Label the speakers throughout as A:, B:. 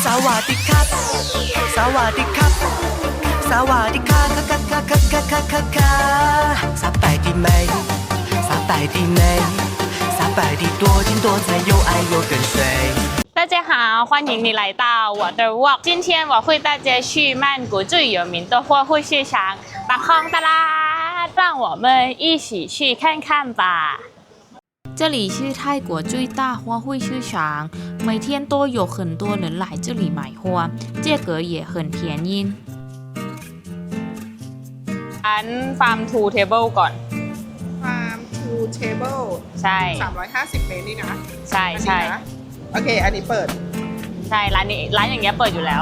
A: 萨瓦迪卡，萨瓦迪卡，萨瓦迪卡，卡卡卡卡卡卡卡卡，萨，萨，萨多金多彩，又爱又跟随。
B: 大家好，欢迎你来到我的 walk。今天我会带大家去曼谷最有名的花卉市场，把空的啦，让我们一起去看看吧。
C: 这里是泰国最大花卉市场，每天都有很多人来这里买花，价格也很便宜。
B: อันฟาร์มทูเทเบิลก่อน
D: ฟาร์มทูเทเบิล
B: ใช่
D: 350 เมตรนี่นะ
B: ใช่
D: อันนี้
B: ใช่
D: นะโอเค อันนี้เปิด
B: ใช่ร้านนี้ร้านอย่างเงี้ยเปิดอยู่แล้ว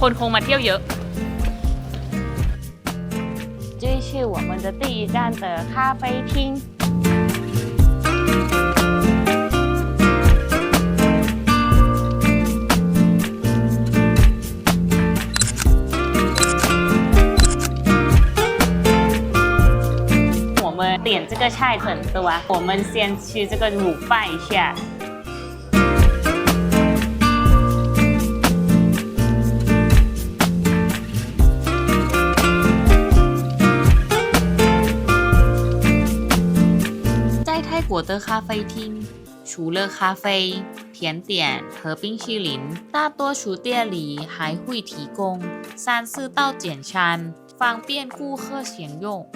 B: คนคงมาเที่ยวเยอะ 这是我们的第一站的咖啡厅。我们点这个菜很多，我们先吃这个卤饭一下。
C: 的咖啡厅。除了咖啡、甜点和冰淇淋，大多数店里还会提供三四道简餐，方便顾客享用。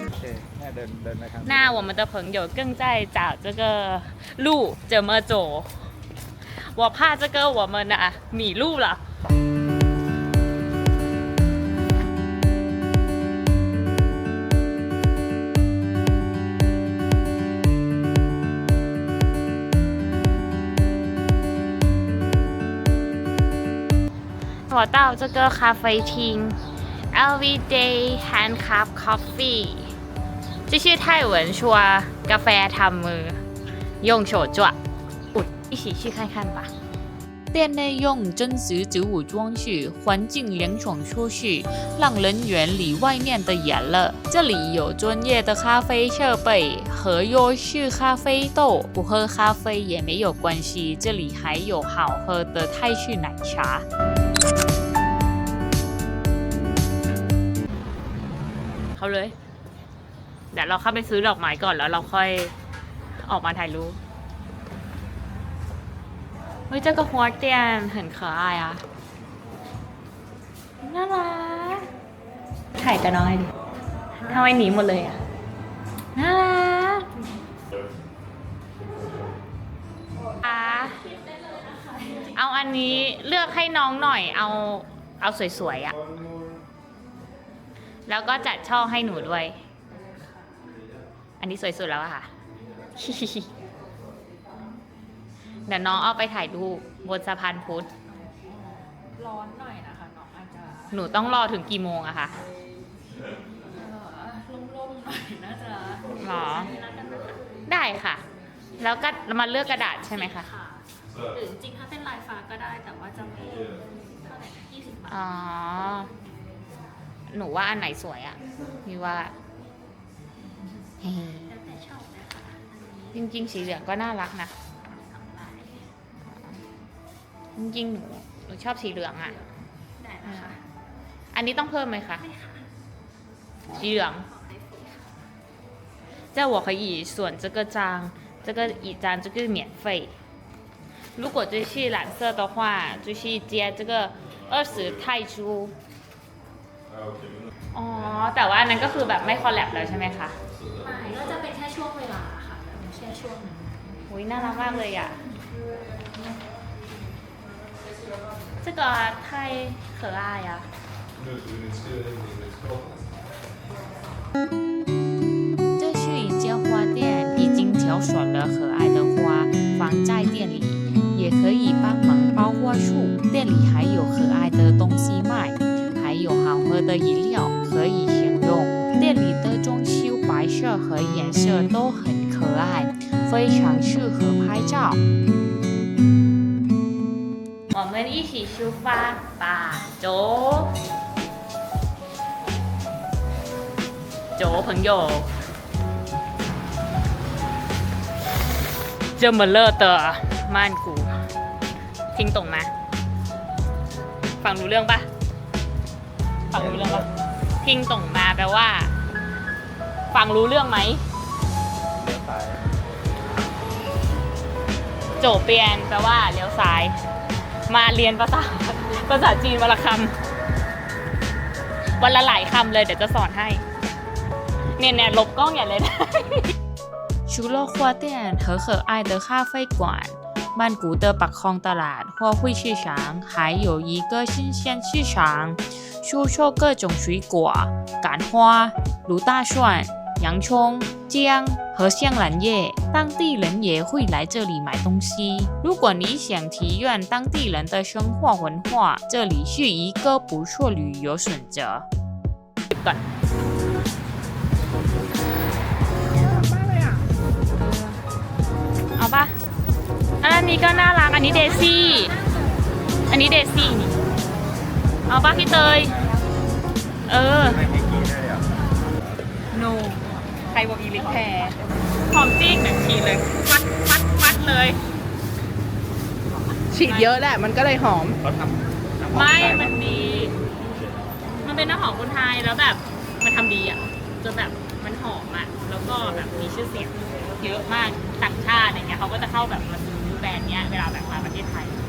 B: 那我们的朋友正在找这个路怎么走，我怕这个我们啊迷路了。我到这个咖啡厅，Everyday Handcraft Coffee。这是泰文说กาแฟทำมือ用手做อุ๊ย一起去看看吧。
C: 店内用真实植物装饰，环境凉爽舒适，让人远离外面的炎热。这里有专业的咖啡设备和优质咖啡豆，不喝咖啡也没有关系。这里还有好喝的泰式奶茶。
B: เาเลย เดี๋ยวเราเข้าไปซื้อดอกไม้ก่อนแล้วเราค่อยออกมาถ่ายรูปเฮ้ยเจ้ากระหัวเตียนเห็นเขอายอะน่ารักถ่ายกับน้อยดิทำไมหนีหมดเลยอะน่ารักอะเอาอันนี้เลือกให้น้องหน่อยเอาเอาสวยๆอะ แล้วก็จัดช่องให้หนูด้วย อันนี้สวยสุดแล้วอะค่ะ เดี๋ยวน้องเอาไปถ่ายรูปบนสะพานพุทธ
E: ร้อนหน่อยนะคะน้องอาจจะ
B: หนูต้องรอถึงกี่โมงอะคะ
E: เอ่อล่มๆหน่อยน่าจะ
B: หรอ
E: น่าจะนะคะ
B: ได้ค่ะ แล้วก็มาเลือกกระดาษใช่ไหมคะ
E: ค่ะหรือจริงๆถ้าเป็นลายฟ้าก็ได้แต่ว่าจะมีเท่าไหร่ยี่สิบบาท
B: อ๋อ หนูว่าอันไหนสวยอะพี่ว่าเฮ้
E: แล้วแต่ชอบเลยค่ะอัน
B: จ
E: นี้
B: ริง ๆ สีเหลืองก็น่ารักนะ
E: สองลาย
B: จริงๆ หนูหนูชอบสีเหลืองอะ
E: ได้นะคะ
B: อันนี้ต้องเพิ่มไหมคะ
E: ไม่ค่ะ
B: สีเหลือง
E: ขอให้ฟรีค่ะ
B: 这我可以选这个章，这个一张这个免费。如果就是蓝色的话，就是接这个二十泰铢。 อ๋อ แต่ว่าอันนั้นก็คือแบบไม่คอลแลบแล้วใช่ไหมคะ
E: ไม่ก็จะเป็นแค่ช่วงเวลาค่ะแบบแค่ช่วงนั้น
B: อุ้ยน่ารักมากเลยอ่ะ这个太可爱啊
C: 这是一间花店，已经挑选了可爱的花放在店里，也可以帮忙包花束。店里还有可爱的东西卖， 还有好喝的饮料可以享用。店里的装修摆设和颜色都很可爱，非常适合拍照。
B: 我们一起出发吧，走，走，朋友。这么热的曼谷，
C: ทิ้งตรงมา ฟังรู้เรื่องปะ ฟังรู้เรื่องปะทิ้งตรงมาแปลว่า ฟังรู้เรื่องไหม
F: เลี้ยวซ้าย
C: โจเปียนแปลว่าเลี้ยวซ้าย มาเรียนภาษา ภาษาจีนวันละคำวันละหลายคำเลยเดี๋ยวจะสอนให้ เนี่ยเนี่ยลบกล้องอย่าเลยนะ
B: 除了花店和可爱的咖啡馆，曼谷的百康ตลาด货会市场还有一个新鲜市 出售各种水果、干花、卤大蒜、洋葱、姜和香兰叶，当地人也会来这里买东西。如果你想体验当地人的生活文化，这里是一个不错旅游选择。
C: 好吧，啊，你跟他拉，啊，你得试，啊，你得试。 เดซี่อันนี้เดซี่นี่เอาปะพี่เตย เออ
F: ไม่ให้กี่ได้เลยอะ
C: โนใครบอกอีลิกแพรหอมจิ้งหนึ่งทีเลยฟัดฟัดฟัดเลย
D: ฉีดเยอะแหละ มันก็เลยหอม
F: เขาทำน้ำหอ
C: ไม่
F: ใส่
C: มันดี มันเป็นน้ำหอมคนไทยแล้วแบบ มันทำดีอะ จนแบบมันหอมอะ แล้วก็แบบมีชื่อเสียงเยอะมากต่างชาติอย่างเงี้ยเขาก็จะเข้าแบบมาซื้อแบรนด์เนี้ยเวลาแบบมาประเทศไทย这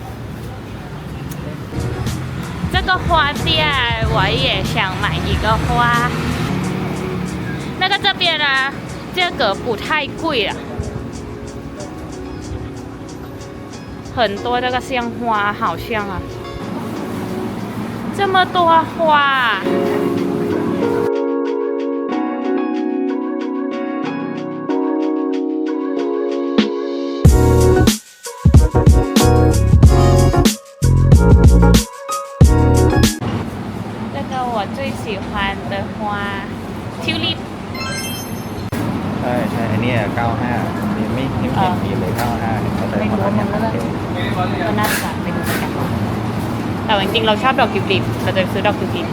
C: 个花店我也想买一个花。那个这边呢，价格不太贵啊。很多那个鲜花，好像啊！这么多花， ริงๆ เราชอบดอกทิวลิปเราจะซื้อดอกทิวลิป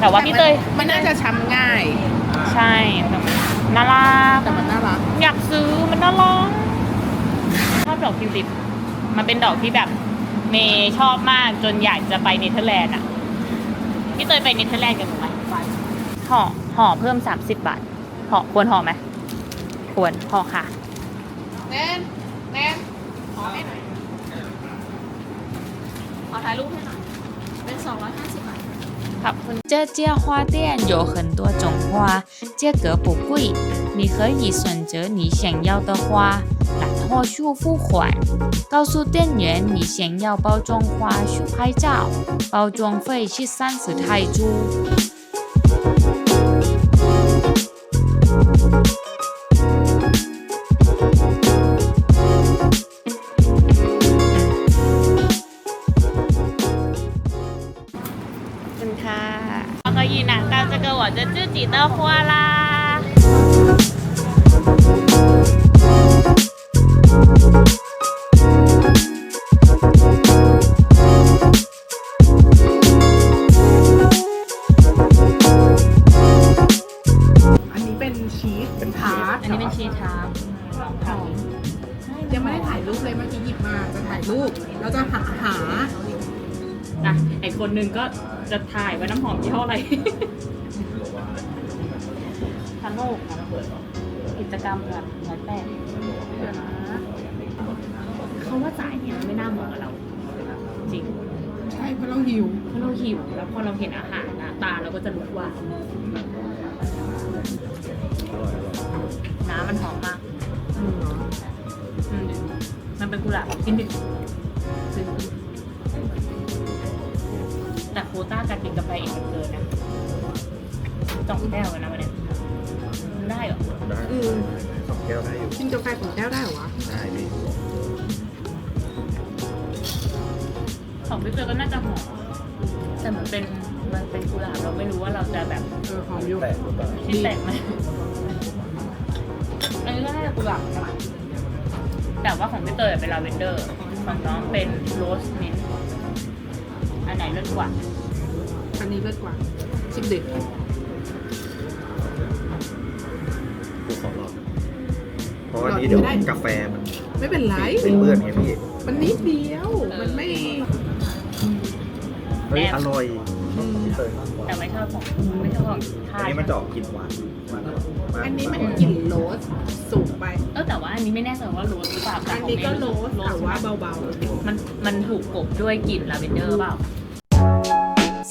C: แต่ว่าพี่เตย
D: มันน่าจะช้ำง่าย
C: ใช่แต่มันน่ารัก
D: แต่มันน่ารัก
C: อยากซื้อมันน่ารักชอบดอกทิวลิปมันเป็นดอกที่แบบเมย์ชอบมากจนอยากจะไปเนเธอร์แลนด์อะพี่เตยไปเนเธอร์แลนด์กันหรือไหมไปห่อห่อเพิ่ม30บาทห่อควรห่อไหมควรห่อค่ะ
D: แนนแนนขอให้หน่อย
E: ขอถ่ายรูปให้หน่อย เป็น 250บาท
C: ขอบคุณ
B: 这家花店有很多种花，价格不贵，你可以选择你想要的花，然后去付款，告诉店员你想要包装花去拍照，包装费是三十泰铢。
D: ชีสทาร์ตหอมยังไม่ได้ถ่ายรูปเลยเมื่อกี้หยิบมาจะถ่ายรูปแล้วจะหาหา
C: อะไอคนหนึงก็จะถ่ายว่าน้ำหอมยี่ห้ออะไร ทาโน่ค่ะกิจกรรมแบบร้อยแปดเดี๋ยวนะเขาว่าจ่ายเนี่ยมันไม่น่าเหมาะกับเรา จริง
D: ใช่เพราะเราหิว
C: เพราะเราหิวแล้วพอเราเห็นอาหารนะตาเราก็จะรู้ว่า น้ำมันหอมมากอืมมันเป็นกุหลาบกินดิซื้อแต่โควต้าการกินกาแฟอีกมันเกินนะสองแก้วเลยนะวันเนี้ยมันได้เหรอ
F: ได้
D: อืม
F: สองแก้วได้อยู่
D: กินกาแฟถึงแก้วได้เหรอวะ
F: ได้ดิ
C: ของพี่เจอก็น่าจะหอมแต่มันเป็นมันเป็นกุหลาบเราไม่รู้ว่าเราจะแบบ
D: เออหอมอยู่
F: แตกหรือเปล่า
C: ที่แตกไหมอันนี้ ก็น่าจะกุหลาบนะแต่ว่าของพี่เตยเป็นลาเวนเดอร์ ของน้องเป็นโรสมินต์อันไหนเลิศกว่า
D: อันนี้เลิศกว่าชิมดิ
F: กูขอลองเพราะว่านี้เดี๋ยวกาแฟมัน
D: ไม่เป็นไร
F: เป็นเลือดไงพี่
D: มันนิดเดียว มันไม่
F: เฮ้ย
B: แอบ
F: อร่อยพี่เตยมากกว่า
B: แต่ไม่ชอบของไม่ชอบของทา
F: อัน
B: น
F: นี้มันจะออกกลิ่นหวานหวานกว่า
D: อันนี้มันกลิ่นโรสสูงไป
B: เออแต่ว่าอันนี้ไม่แน่ใจว่าโรสหรือเปล่าแต่
D: อัน
B: ของ
D: นี้ก็
B: เม
D: โร
B: ย์
D: ส
B: โร
D: แต่
B: ส
D: ว่า
B: ใช่ไหม
D: เบา
B: มันมันถูกกลบด้วยกลิ่นลาเวนเดอร์เปล่า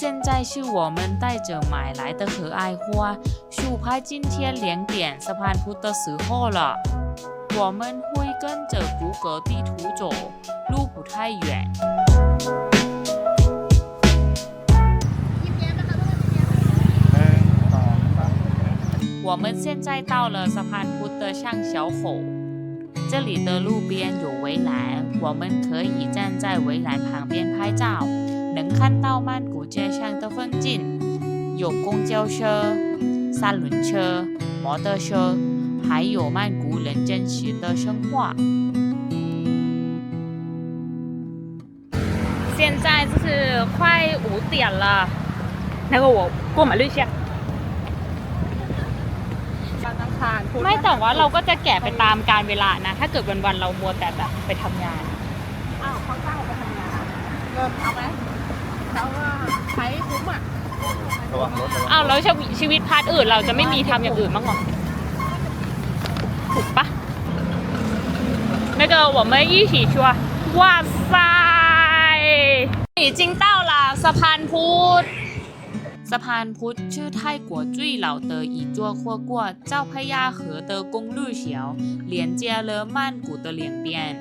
C: 现在是我们带着买来的可爱花，树拍今天两点สะพานพุทธ的时候了。我们会跟着谷歌地图走，路不太远。 我们现在到了沙潘布的巷小口，这里的路边有围栏，我们可以站在围栏旁边拍照，能看到曼谷街巷的风景。有公交车、三轮车、摩托车，还有曼谷人真实的生活。
B: 现在就是快五点了，那个我过马路去。
D: ๆวันอังคารพุธ
B: ไม่แต่ว่าเราก็จะแก่ไปตามการเวลานะ ถ้าเกิดวันๆเรามัวแต่แบบไปทำงาน
D: อ้าวเขาจ้างเราไปทำงานเริ่มเอาไหมเขาว่าใช้คุ้มอ่ะ
F: ระวังรถระวัง
B: อ้าวแล้วชีวิตชีวิตพาร์ทอื่นเราจะไม่มีทำอย่างอื่นบ้างเหรอถูกปะ那个我们一起说哇塞已经到了สะพานพุทธ
C: สะพานพุทธ是泰国最老的一座跨过赵佩亚河的公路桥，连接了曼谷的两边。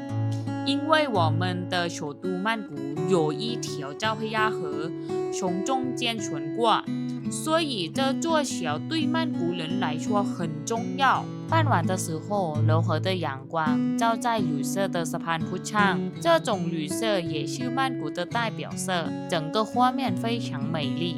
C: 因为我们的首都曼谷有一条赵佩亚河从中间穿过，所以这座桥对曼谷人来说很重要。傍晚的时候，柔和的阳光照在绿色的สะพานพุทธ上，这种绿色也是曼谷的代表色，整个画面非常美丽。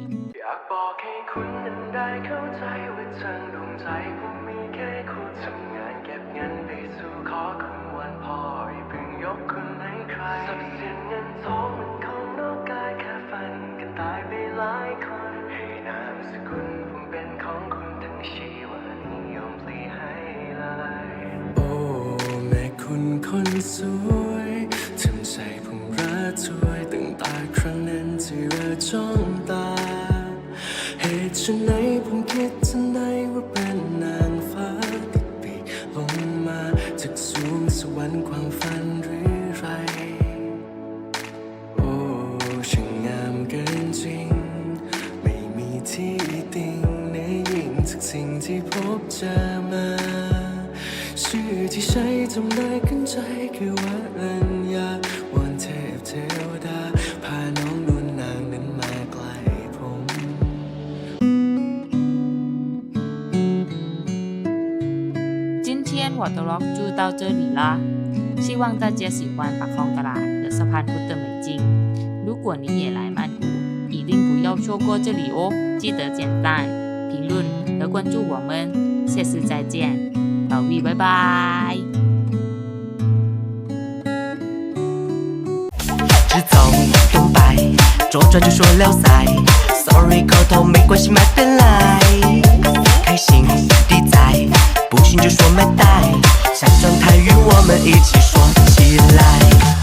A: บอกให้คุณนั้นได้เข้าใจว่าทางดวงใจผมมีแค่คุณทำงานเก็บเงินไปสู่ขอคุณวันพออย่าเพิ่งยกคุณให้ใครทรัพย์สินเงินทองมันของนอกกายแค่ฝันกันตายไปหลายคนให้นามสกุลผมเป็นของคุณทั้งชีวานิยมพลีให้เลยโอ้แม่คุณคนสวย พบเจอมา ชื่อที่ใช้จำได้ขึ้นใจคือว่าอัญญาวอนเทพเทวดา พาน้องนวลนางนั้นมาไกลผม
C: 今天我的 vlog 就到这里啦，希望大家喜欢八方达拉和สะพานพุทธ的美景。如果你也来曼谷，一定不要错过这里哦！记得点赞、评论和关注我们， 下次再见，宝贝，拜拜。
A: 直走东北，左转就说了塞。Sorry，口头没关系，买回来。开心地在，不行就说买单。想上台与我们一起说起来。